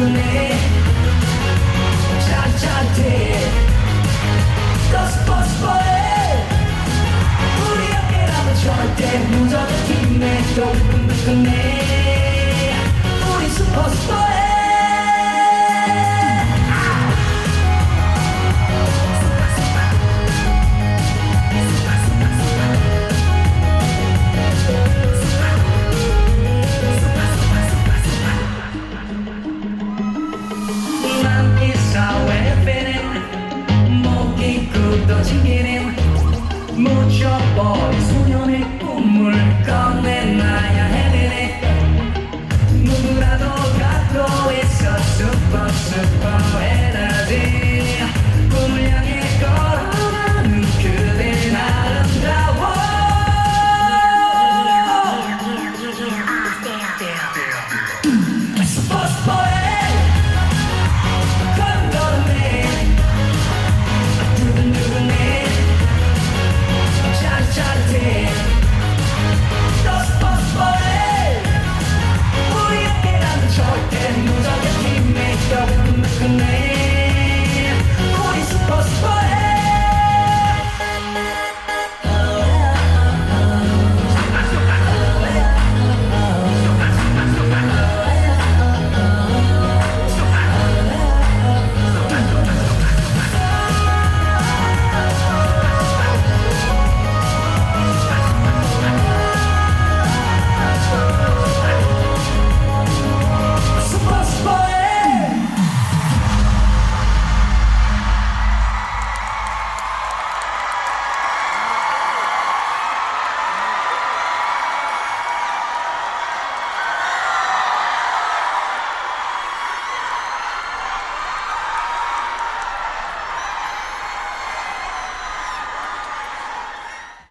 줄래 찬찬해 거스버스버해 우리 어깨라면 절대 무너지네. 또 끝내 머리 소년의 꿈을 꺼내.